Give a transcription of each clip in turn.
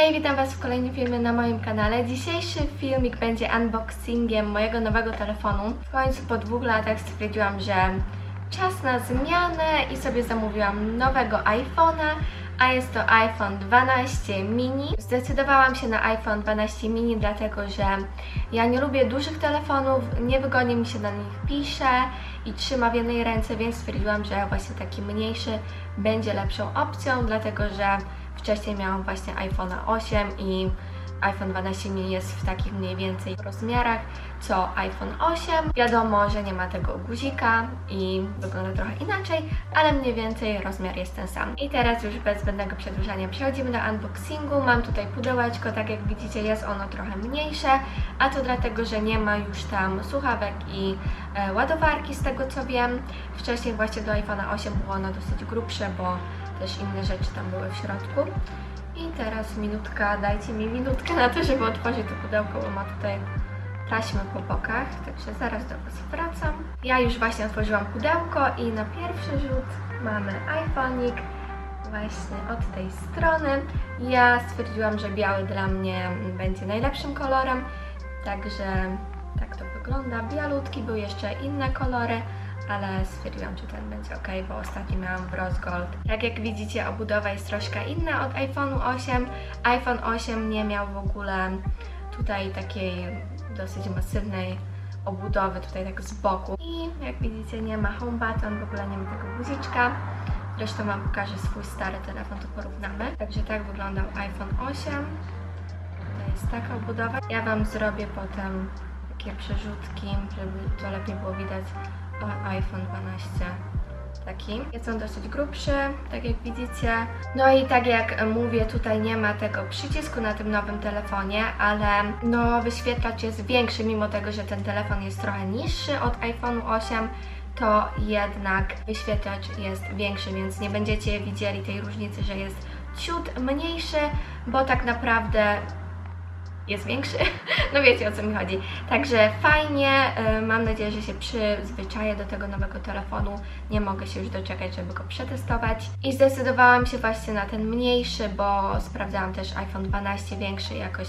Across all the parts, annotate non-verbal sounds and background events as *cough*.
Hej, witam Was w kolejnym filmie na moim kanale. Dzisiejszy filmik będzie unboxingiem mojego nowego telefonu. W końcu po dwóch latach stwierdziłam, że czas na zmianę i sobie zamówiłam nowego iPhone'a, a jest to iPhone 12 mini. Zdecydowałam się na iPhone 12 mini, dlatego że ja nie lubię dużych telefonów, niewygodnie mi się na nich pisze i trzyma w jednej ręce, więc stwierdziłam, że właśnie taki mniejszy będzie lepszą opcją, dlatego że wcześniej miałam właśnie iPhone'a 8 i iPhone 12 mini jest w takich mniej więcej rozmiarach co iPhone 8. Wiadomo, że nie ma tego guzika i wygląda trochę inaczej, ale mniej więcej rozmiar jest ten sam. I teraz już bez zbędnego przedłużania przechodzimy do unboxingu. Mam tutaj pudełeczko, tak jak widzicie jest ono trochę mniejsze, a to dlatego, że nie ma już tam słuchawek i e, ładowarki z tego co wiem. Wcześniej właśnie do iPhone'a 8 było ono dosyć grubsze, bo też inne rzeczy tam były w środku. I teraz minutka, dajcie mi minutkę na to, żeby otworzyć to pudełko, bo ma tutaj taśmy po bokach, także zaraz do Was wracam. Ja już właśnie otworzyłam pudełko i na pierwszy rzut mamy iPhone'ik właśnie od tej strony. Ja stwierdziłam, że biały dla mnie będzie najlepszym kolorem, także tak to wygląda. Bialutki, były jeszcze inne kolory, ale stwierdziłam, że ten będzie ok, bo ostatnio miałam w Rose Gold. Tak jak widzicie, obudowa jest troszkę inna od iPhone'u 8. iPhone 8 nie miał w ogóle tutaj takiej dosyć masywnej obudowy, tutaj tak z boku. I jak widzicie, nie ma home button, w ogóle nie ma tego guziczka. Zresztą Wam pokażę swój stary telefon, to porównamy. Także tak wyglądał iPhone 8. To jest taka obudowa. Ja Wam zrobię potem takie przerzutki, żeby to lepiej było widać iPhone 12 taki. Jest on dosyć grubszy, tak jak widzicie. No i tak jak mówię, tutaj nie ma tego przycisku na tym nowym telefonie, ale no wyświetlacz jest większy, mimo tego, że ten telefon jest trochę niższy od iPhone 8 to jednak wyświetlacz jest większy, więc nie będziecie widzieli tej różnicy, że jest ciut mniejszy, bo tak naprawdę jest większy. *laughs* No wiecie o co mi chodzi. Także fajnie, y, mam nadzieję, że się przyzwyczaję do tego nowego telefonu. Nie mogę się już doczekać, żeby go przetestować. I zdecydowałam się właśnie na ten mniejszy, bo sprawdzałam też iPhone 12 większy jakoś.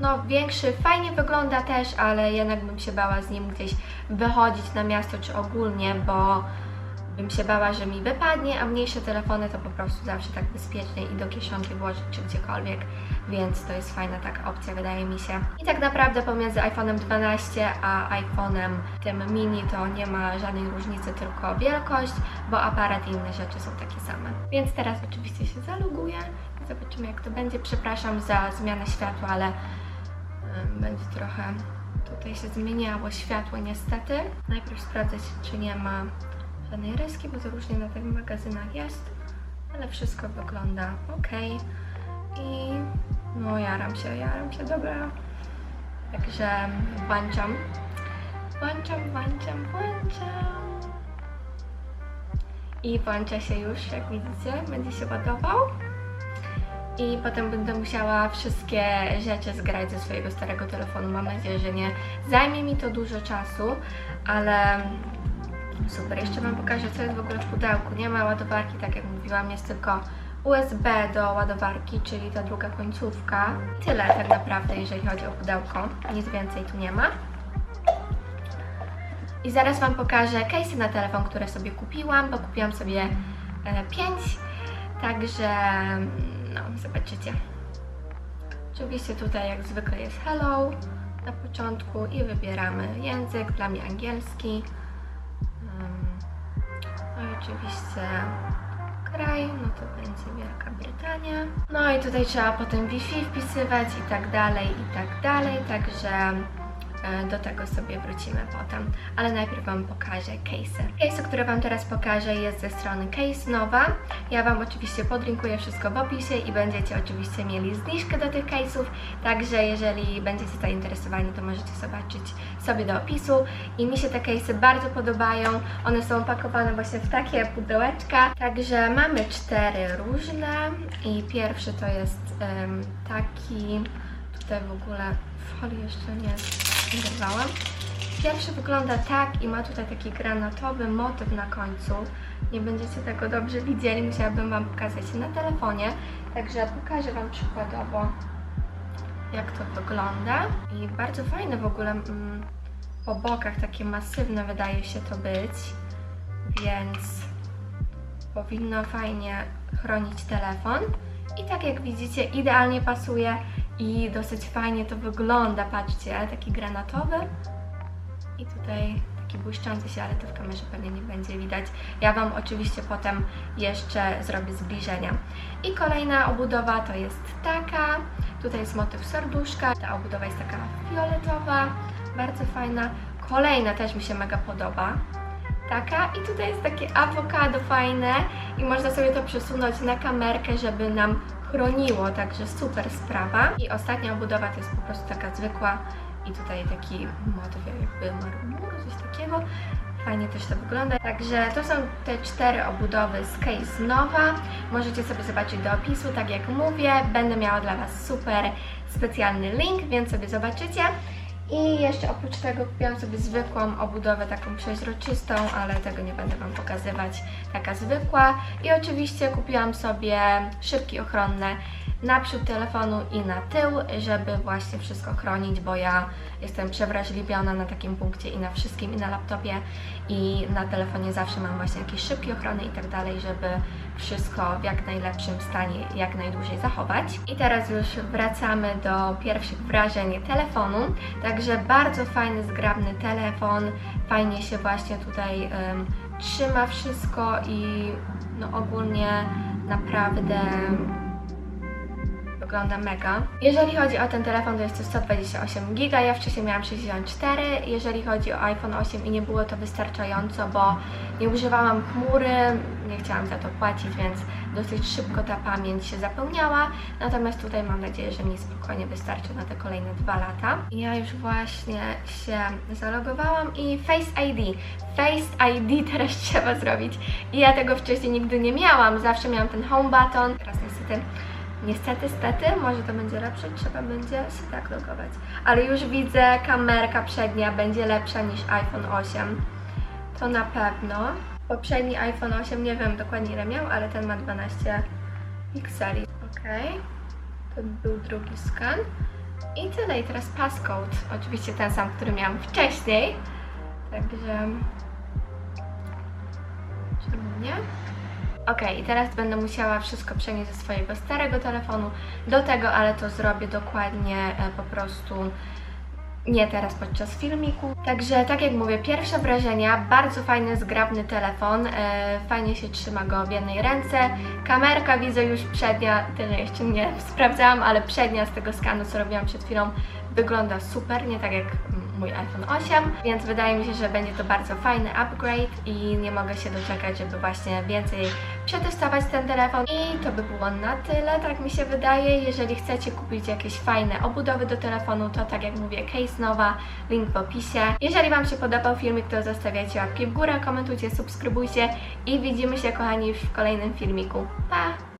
No, większy fajnie wygląda też, ale jednak bym się bała z nim gdzieś wychodzić na miasto czy ogólnie, bo bym się bała, że mi wypadnie, a mniejsze telefony to po prostu zawsze tak bezpiecznie i do kieszonki włożyć czy gdziekolwiek, więc to jest fajna taka opcja, wydaje mi się. I tak naprawdę pomiędzy iPhone'em 12 a iPhone'em tym mini to nie ma żadnej różnicy, tylko wielkość, bo aparat i inne rzeczy są takie same. Więc teraz oczywiście się zaloguję i zobaczymy jak to będzie. Przepraszam za zmianę światła, ale będzie trochę tutaj się zmieniało światło niestety. Najpierw sprawdzać, czy nie ma żadnej ryski, bo to różnie na tych magazynach jest, ale wszystko wygląda ok. I no jaram się, jaram się, dobra. Także włączam. Włączam, włączam, włączam. I włącza się już, jak widzicie, będzie się ładował. I potem będę musiała wszystkie rzeczy zgrać ze swojego starego telefonu. Mam nadzieję, że nie zajmie mi to dużo czasu, ale Super, jeszcze Wam pokażę, co jest w ogóle w pudełku. Nie ma ładowarki, tak jak mówiłam, jest tylko USB do ładowarki, czyli ta druga końcówka. Tyle tak naprawdę, jeżeli chodzi o pudełko. Nic więcej tu nie ma. I zaraz Wam pokażę case'y na telefon, które sobie kupiłam, bo kupiłam sobie 5, także no, zobaczycie. Oczywiście tutaj jak zwykle jest hello na początku i wybieramy język, dla mnie angielski. No i oczywiście kraj, no to będzie Wielka Brytania. No i tutaj trzeba potem Wi-Fi wpisywać i tak dalej, i tak dalej, także do tego sobie wrócimy potem, ale najpierw Wam pokażę case'y. Case, które Wam teraz pokażę jest ze strony Case Nowa. Ja Wam oczywiście podlinkuję wszystko w opisie i będziecie oczywiście mieli zniżkę do tych case'ów, także jeżeli będziecie zainteresowani, to możecie zobaczyć sobie do opisu i mi się te case'y bardzo podobają. One są pakowane właśnie w takie pudełeczka, także mamy cztery różne i pierwszy to jest em, taki, tutaj w ogóle w folii jeszcze nie Pierwszy wygląda tak i ma tutaj taki granatowy motyw na końcu. Nie będziecie tego dobrze widzieli, musiałabym Wam pokazać na telefonie. Także pokażę Wam przykładowo, jak to wygląda. I bardzo fajne w ogóle mm, po bokach, takie masywne wydaje się to być, więc powinno fajnie chronić telefon. I tak jak widzicie, idealnie pasuje i dosyć fajnie to wygląda. Patrzcie, taki granatowy i tutaj taki błyszczący się, ale to w kamerze pewnie nie będzie widać. Ja Wam oczywiście potem jeszcze zrobię zbliżenia. I kolejna obudowa to jest taka. Tutaj jest motyw serduszka. Ta obudowa jest taka fioletowa, bardzo fajna. Kolejna też mi się mega podoba. Taka i tutaj jest takie awokado fajne i można sobie to przesunąć na kamerkę, żeby nam chroniło, także super sprawa. I ostatnia obudowa to jest po prostu taka zwykła i tutaj taki motyw jakby marmuru, coś takiego. Fajnie też to wygląda. Także to są te cztery obudowy z Case Nowa. Możecie sobie zobaczyć do opisu, tak jak mówię. Będę miała dla Was super specjalny link, więc sobie zobaczycie. I jeszcze oprócz tego kupiłam sobie zwykłą obudowę, taką przeźroczystą, ale tego nie będę Wam pokazywać, taka zwykła. I oczywiście kupiłam sobie szybki ochronne na przód telefonu i na tył, żeby właśnie wszystko chronić, bo ja jestem przewrażliwiona na takim punkcie i na wszystkim, i na laptopie, i na telefonie zawsze mam właśnie jakieś szybkie ochrony i tak dalej, żeby wszystko w jak najlepszym stanie jak najdłużej zachować. I teraz już wracamy do pierwszych wrażeń telefonu. Także bardzo fajny, zgrabny telefon. Fajnie się właśnie tutaj em, trzyma wszystko i no ogólnie naprawdę wygląda mega. Jeżeli chodzi o ten telefon, to jest to 128 GB, ja wcześniej miałam 64. Jeżeli chodzi o iPhone 8 i nie było to wystarczająco, bo nie używałam chmury, nie chciałam za to płacić, więc dosyć szybko ta pamięć się zapełniała. Natomiast tutaj mam nadzieję, że mi spokojnie wystarczy na te kolejne dwa lata. Ja już właśnie się zalogowałam i Face ID. Face ID teraz trzeba zrobić. I ja tego wcześniej nigdy nie miałam, zawsze miałam ten home button. Teraz niestety Niestety, stety, może to będzie lepsze, trzeba będzie się tak logować. Ale już widzę, kamerka przednia będzie lepsza niż iPhone 8. To na pewno. Poprzedni iPhone 8, nie wiem dokładnie ile miał, ale ten ma 12 pikseli. Ok. To był drugi skan. I tyle. I teraz passcode. Oczywiście ten sam, który miałam wcześniej. Także... Czemu nie? Ok, i teraz będę musiała wszystko przenieść ze swojego starego telefonu do tego, ale to zrobię dokładnie e, po prostu nie teraz podczas filmiku. Także tak jak mówię, pierwsze wrażenia, bardzo fajny, zgrabny telefon, e, fajnie się trzyma go w jednej ręce. Kamerka widzę już przednia, tyle jeszcze nie *laughs* sprawdzałam, ale przednia z tego skanu, co robiłam przed chwilą, wygląda super, nie tak jak mój iPhone 8, więc wydaje mi się, że będzie to bardzo fajny upgrade i nie mogę się doczekać, żeby właśnie więcej przetestować ten telefon. I to by było na tyle, tak mi się wydaje. Jeżeli chcecie kupić jakieś fajne obudowy do telefonu, to tak jak mówię, case nowa, link w opisie. Jeżeli Wam się podobał filmik, to zostawiajcie łapki w górę, komentujcie, subskrybujcie i widzimy się kochani w kolejnym filmiku. Pa!